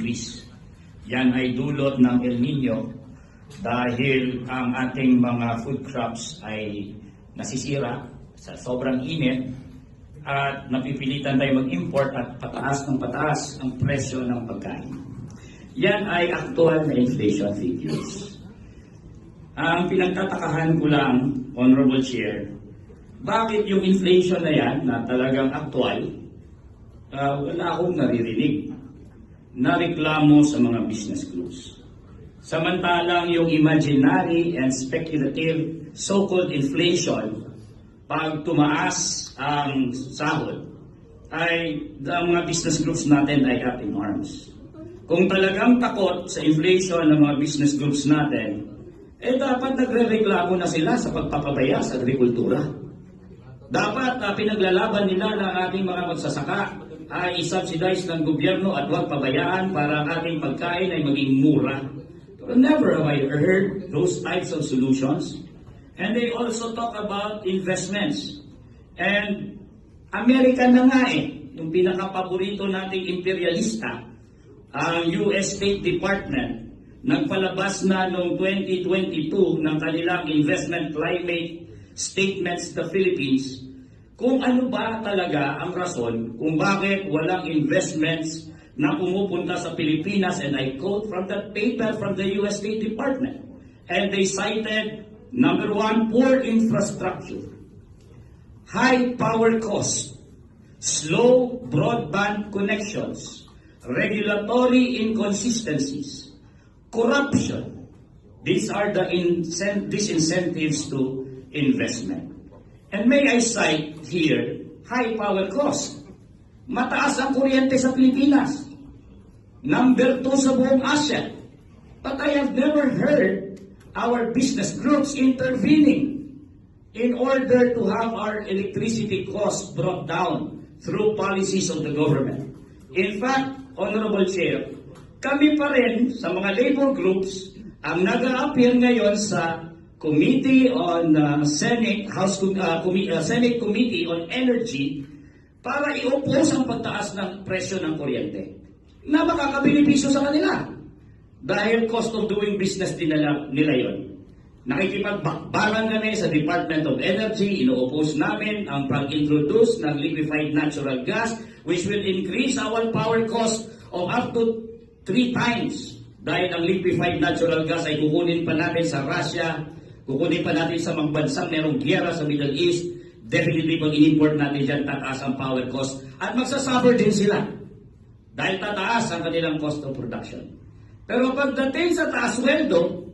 increase. Yan ay dulot ng El Nino dahil ang ating mga food crops ay nasisira sa sobrang init at napipilitan tayo mag-import at pataas ng pataas ang presyo ng pagkain. Yan ay actual na inflation figures. Ang pinagtatakahan ko lang, Honorable Chair, bakit yung inflation na yan na talagang actual, uh, wala akong naririnig na reklamo sa mga business groups. Samantalang yung imaginary and speculative so-called inflation, pag tumaas ang sahod, ay ang mga business groups natin ay up in arms. Kung talagang takot sa inflation ng mga business groups natin, eh dapat nagre-reklamo na sila sa pagpapabaya sa agrikultura. Dapat uh, pinaglalaban nila ng ating mga magsasaka ay isubsidize ng gobyerno at huwag pabayaan para ang ating pagkain ay maging mura. Pero never have I heard those types of solutions. And they also talk about investments. And Amerika na nga eh, yung pinakapaborito nating imperialista, ang US State Department, nagpalabas na noong 2022 ng kanilang investment climate statements sa Philippines kung ano ba talaga ang rason kung bakit walang investments na pumupunta sa Pilipinas and I quote from that paper from the US State Department and they cited number one, poor infrastructure high power cost, slow broadband connections, regulatory inconsistencies, corruption. These are the incent- disincentives to investment. And may I cite here, high power cost. Mataas ang kuryente sa Pilipinas. Number two sa buong Asia. But I have never heard our business groups intervening in order to have our electricity costs brought down through policies of the government. In fact, Honorable Chair, kami pa rin sa mga labor groups ang nag-a-appear ngayon sa Committee on uh, Senate House uh, Commi- uh, Senate Committee on Energy para i-oppose ang pagtaas ng presyo ng kuryente na makakabenepisyo sa kanila dahil cost of doing business din nila, nila yon. Nakikipagbakbaran kami sa Department of Energy, ino-oppose namin ang pag-introduce ng liquefied natural gas which will increase our power cost of up to three times. Dahil ang liquefied natural gas ay kukunin pa natin sa Russia, kukunin pa natin sa mga bansang merong giyera sa Middle East, definitely pag in-import natin dyan, tataas ang power cost. At magsasuffer din sila. Dahil tataas ang kanilang cost of production. Pero pagdating sa taas sweldo,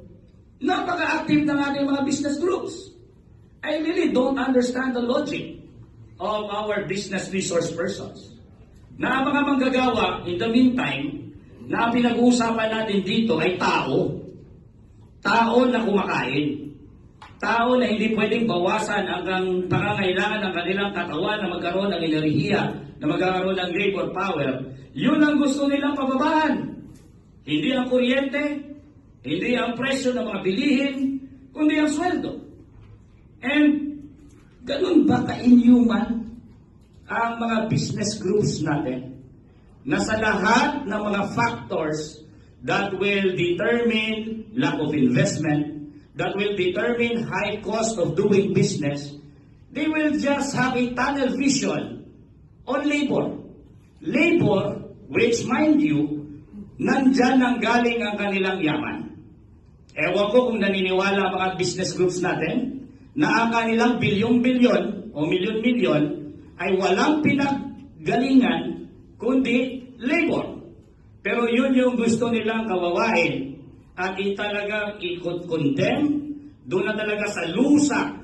napaka-active ng ating mga business groups. I really don't understand the logic of our business resource persons. Na ang mga manggagawa, in the meantime, na pinag-uusapan natin dito ay tao. Tao na kumakain. Tao na hindi pwedeng bawasan ang pangangailangan ng kanilang katawan na magkaroon ng enerhiya, na magkaroon ng labor power. Yun ang gusto nilang pababaan. Hindi ang kuryente, hindi ang presyo ng mga bilihin, kundi ang sweldo. And ganun ba ka-inhuman ang mga business groups natin na sa lahat ng mga factors that will determine lack of investment, that will determine high cost of doing business, they will just have a tunnel vision on labor. Labor, which mind you, nandyan ang galing ang kanilang yaman. Ewan ko kung naniniwala ang mga business groups natin na ang kanilang bilyon-bilyon o milyon-milyon ay walang pinaggalingan kundi labor. Pero yun yung gusto nilang kawawain at italagang i-condemn doon na talaga sa lusa